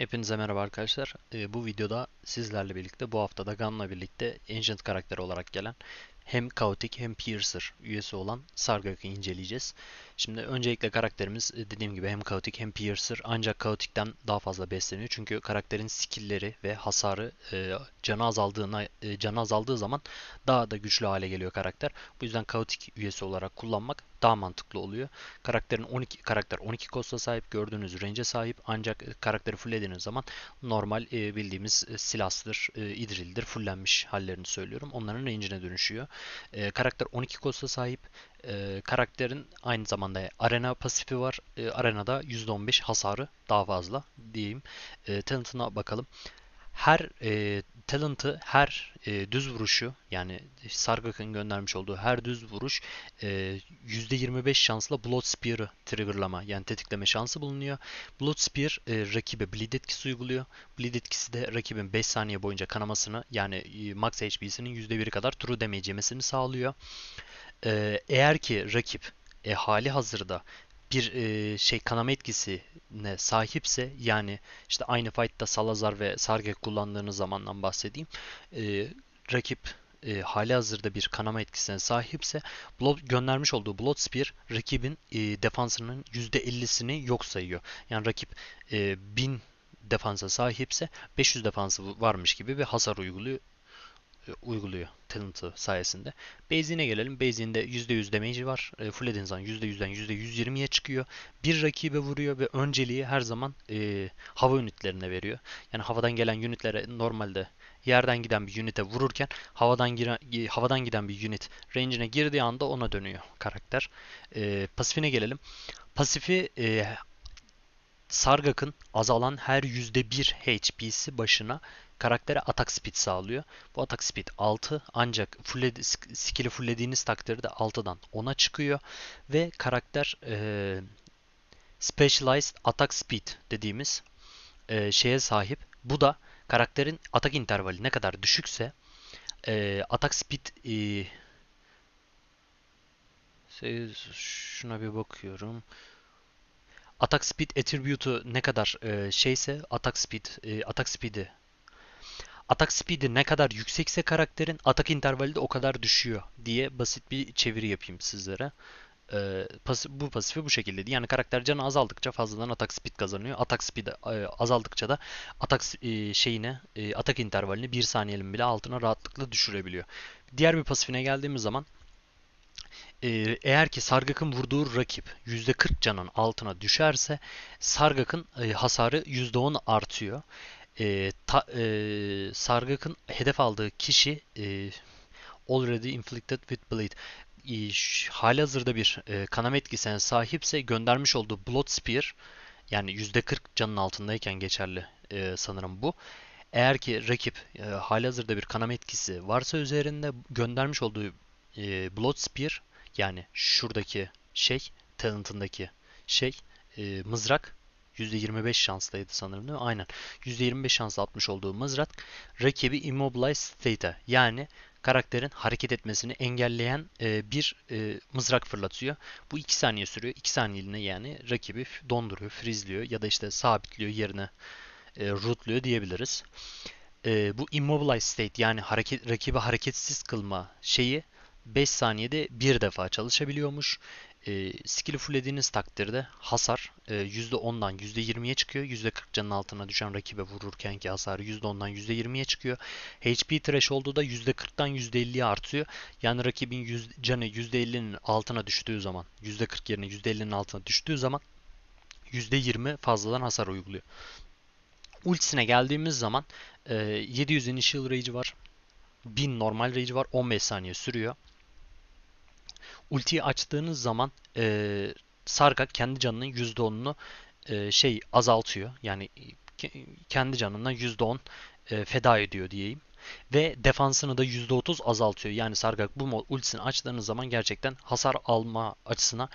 Hepinize merhaba arkadaşlar. Ee, bu videoda sizlerle birlikte bu haftada Gun'la birlikte Ancient karakteri olarak gelen hem Chaotic hem Piercer üyesi olan Sargak'ı inceleyeceğiz. Şimdi öncelikle karakterimiz e, dediğim gibi hem Chaotic hem Piercer ancak Chaotic'ten daha fazla besleniyor. Çünkü karakterin skill'leri ve hasarı e, canı azaldığına e, canı azaldığı zaman daha da güçlü hale geliyor karakter. Bu yüzden Chaotic üyesi olarak kullanmak daha mantıklı oluyor. Karakterin 12 karakter 12 kosta sahip gördüğünüz range'e sahip ancak e, karakteri fulllediğiniz zaman normal e, bildiğimiz silahsıdır, e, idrildir, fullenmiş hallerini söylüyorum. Onların range'ine dönüşüyor. E, karakter 12 kosta sahip. E, karakterin aynı zamanda arena pasifi var. E, arenada %15 hasarı daha fazla diyeyim. E, talent'ına bakalım her e, talent'ı, her e, düz vuruşu yani Sargak'ın göndermiş olduğu her düz vuruş e, %25 şansla Blood Spear'ı triggerlama yani tetikleme şansı bulunuyor. Blood Spear e, rakibe bleed etkisi uyguluyor. Bleed etkisi de rakibin 5 saniye boyunca kanamasını yani e, max HP'sinin %1'i kadar true damage yemesini sağlıyor. E, eğer ki rakip e, hali hazırda bir e, şey kanama etkisine sahipse yani işte aynı fight'ta Salazar ve Sargek kullandığınız zamandan bahsedeyim. E, rakip e, hali hazırda bir kanama etkisine sahipse blood, göndermiş olduğu Blood Spear rakibin e, defansının %50'sini yok sayıyor. Yani rakip e, 1000 defansa sahipse 500 defansı varmış gibi bir hasar uyguluyor e, uyguluyor talent'ı sayesinde. Basic'ine gelelim. Basic'in de %100 damage'i var. E, full zaman %100'den %120'ye çıkıyor. Bir rakibe vuruyor ve önceliği her zaman e, hava ünitlerine veriyor. Yani havadan gelen ünitlere normalde yerden giden bir unit'e vururken havadan giren, havadan giden bir unit range'ine girdiği anda ona dönüyor karakter. E, pasifine gelelim. Pasifi e, Sargak'ın azalan her %1 HP'si başına karaktere atak speed sağlıyor. Bu atak speed 6 ancak full skill'i fulllediğiniz takdirde 6'dan 10'a çıkıyor ve karakter e, specialized attack speed dediğimiz e, şeye sahip. Bu da karakterin atak intervali ne kadar düşükse e, atak speed e, şuna bir bakıyorum. Atak speed attribute'u ne kadar e, şeyse atak speed e, atak speed'i atak speed'i ne kadar yüksekse karakterin atak intervali de o kadar düşüyor diye basit bir çeviri yapayım sizlere. Ee, pasif, bu pasifi bu şekilde. Yani karakter canı azaldıkça fazladan atak speed kazanıyor. Atak speed e, azaldıkça da atak e, şeyine e, atak intervalini 1 saniyenin bile altına rahatlıkla düşürebiliyor. Diğer bir pasifine geldiğimiz zaman e, eğer ki Sargak'ın vurduğu rakip %40 canın altına düşerse Sargak'ın e, hasarı %10 artıyor e, ta, e, Sargak'ın hedef aldığı kişi e, already inflicted with bleed e, hali hazırda bir e, kanama etkisine sahipse göndermiş olduğu Blood Spear yani %40 canın altındayken geçerli e, sanırım bu. Eğer ki rakip e, hali hazırda bir kanama etkisi varsa üzerinde göndermiş olduğu e, Blood Spear yani şuradaki şey talentındaki şey e, mızrak %25 şanslıydı sanırım değil mi? Aynen. %25 şans atmış olduğu mızrak rakibi immobilize state'e yani karakterin hareket etmesini engelleyen e, bir e, mızrak fırlatıyor. Bu 2 saniye sürüyor. 2 saniyeliğine yani rakibi donduruyor, frizliyor ya da işte sabitliyor yerine e, rootluyor diyebiliriz. E, bu immobilize state yani hareket, rakibi hareketsiz kılma şeyi 5 saniyede bir defa çalışabiliyormuş. E, skill'i fulllediğiniz takdirde hasar e, %10'dan %20'ye çıkıyor. %40 canın altına düşen rakibe vururkenki hasarı %10'dan %20'ye çıkıyor. HP threshold'u da %40'dan %50'ye artıyor. Yani rakibin 100, canı %50'nin altına düştüğü zaman %40 yerine %50'nin altına düştüğü zaman %20 fazladan hasar uyguluyor. Ultisine geldiğimiz zaman e, 700 initial rage var. 1000 normal rage var. 15 saniye sürüyor. Ultiyi açtığınız zaman e, Sargak kendi canının %10'unu e, şey azaltıyor. Yani kendi canından %10 e, feda ediyor diyeyim. Ve defansını da %30 azaltıyor. Yani Sargak bu ultisini açtığınız zaman gerçekten hasar alma açısına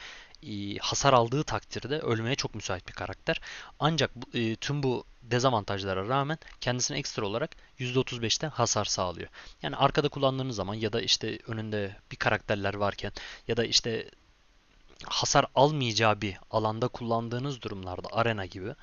e, hasar aldığı takdirde ölmeye çok müsait bir karakter. Ancak e, tüm bu dezavantajlara rağmen kendisine ekstra olarak %35'te hasar sağlıyor. Yani arkada kullandığınız zaman ya da işte önünde bir karakterler varken ya da işte hasar almayacağı bir alanda kullandığınız durumlarda arena gibi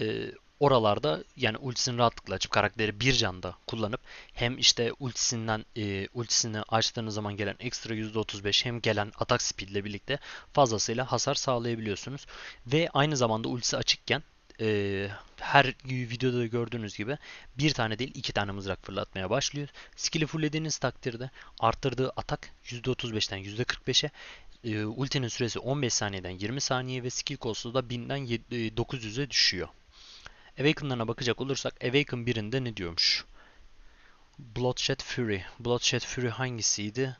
e, oralarda yani ultisini rahatlıkla açıp karakteri bir canda kullanıp hem işte ultisinden e, ultisini açtığınız zaman gelen ekstra %35 hem gelen atak speed ile birlikte fazlasıyla hasar sağlayabiliyorsunuz. Ve aynı zamanda ultisi açıkken e, her videoda da gördüğünüz gibi bir tane değil iki tane mızrak fırlatmaya başlıyor. Skill'i fulllediğiniz takdirde arttırdığı atak %35'ten %45'e e, ultinin süresi 15 saniyeden 20 saniye ve skill cost'u da 1000'den 900'e düşüyor. Awaken'larına bakacak olursak Awaken birinde ne diyormuş? Bloodshed Fury. Bloodshed Fury hangisiydi?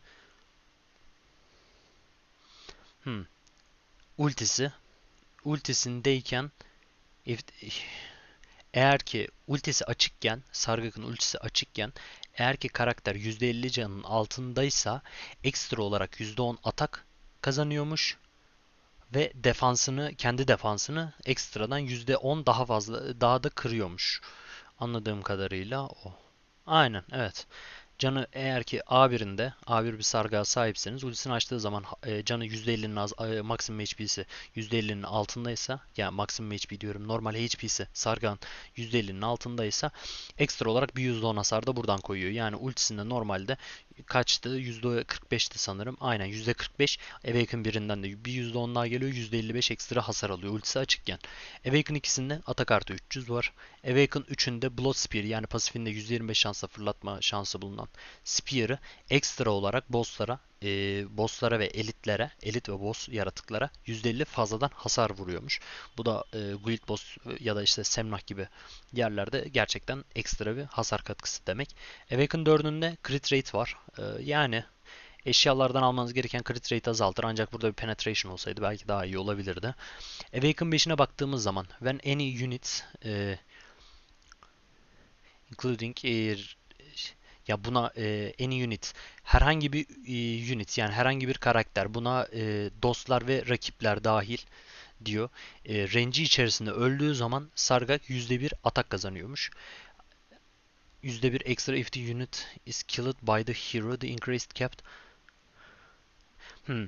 Hmm. Ultisi. Ultisindeyken if, eğer ki ultisi açıkken, Sargak'ın ultisi açıkken eğer ki karakter %50 canın altındaysa ekstra olarak %10 atak kazanıyormuş ve defansını kendi defansını ekstradan %10 daha fazla daha da kırıyormuş. Anladığım kadarıyla o. Aynen evet. Canı eğer ki A1'inde A1 bir sargıya sahipseniz ultisini açtığı zaman e, canı %50'nin az, e, maksimum HP'si %50'nin altındaysa yani maksimum HP diyorum normal HP'si sargan %50'nin altındaysa ekstra olarak bir %10 hasar da buradan koyuyor. Yani ultisinde normalde kaçtı? %45'ti sanırım. Aynen %45. Awaken birinden de bir %10 daha geliyor. %55 ekstra hasar alıyor ultisi açıkken. Awaken ikisinde atak artı 300 var. Awaken 3'ünde Blood Spear yani pasifinde %25 şansla fırlatma şansı bulunan Spear'ı ekstra olarak bosslara e, bosslara ve elitlere, elit ve boss yaratıklara %50 fazladan hasar vuruyormuş. Bu da e, Guild Boss ya da işte Semnah gibi yerlerde gerçekten ekstra bir hasar katkısı demek. Awaken 4'ünde crit rate var. E, yani eşyalardan almanız gereken crit rate azaltır ancak burada bir penetration olsaydı belki daha iyi olabilirdi. Awaken 5'ine baktığımız zaman when any unit e, including ya buna e, any unit herhangi bir e, unit yani herhangi bir karakter buna e, dostlar ve rakipler dahil diyor. E, range içerisinde öldüğü zaman Sargak %1 atak kazanıyormuş. %1 extra if the unit is killed by the hero the increased capped hmm.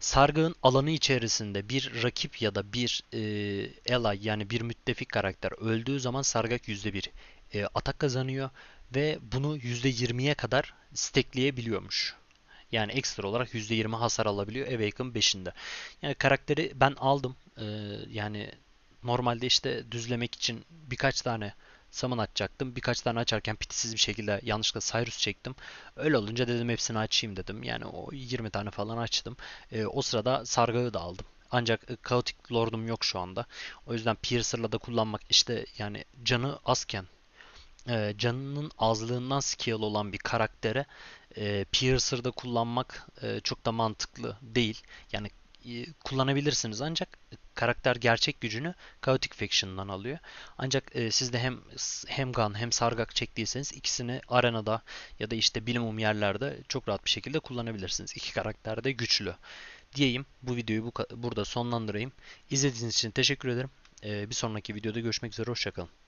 Sargığın alanı içerisinde bir rakip ya da bir e, ally yani bir müttefik karakter öldüğü zaman Sargak %1 e, atak kazanıyor ve bunu %20'ye kadar stackleyebiliyormuş. Yani ekstra olarak %20 hasar alabiliyor Awaken 5'inde. Yani karakteri ben aldım. Ee, yani normalde işte düzlemek için birkaç tane summon açacaktım. Birkaç tane açarken pitisiz bir şekilde yanlışlıkla Cyrus çektim. Öyle olunca dedim hepsini açayım dedim. Yani o 20 tane falan açtım. Ee, o sırada sargığı da aldım. Ancak e, Chaotic Lord'um yok şu anda. O yüzden Piercer'la da kullanmak işte yani canı azken e, canının azlığından scale olan bir karaktere e, Piercer'da kullanmak e, çok da mantıklı değil. Yani e, kullanabilirsiniz ancak karakter gerçek gücünü Chaotic Faction'dan alıyor. Ancak e, siz de hem hem Gun hem Sargak çektiyseniz ikisini arenada ya da işte bilimum yerlerde çok rahat bir şekilde kullanabilirsiniz. İki karakter de güçlü. Diyeyim bu videoyu bu, burada sonlandırayım. İzlediğiniz için teşekkür ederim. E, bir sonraki videoda görüşmek üzere. Hoşçakalın.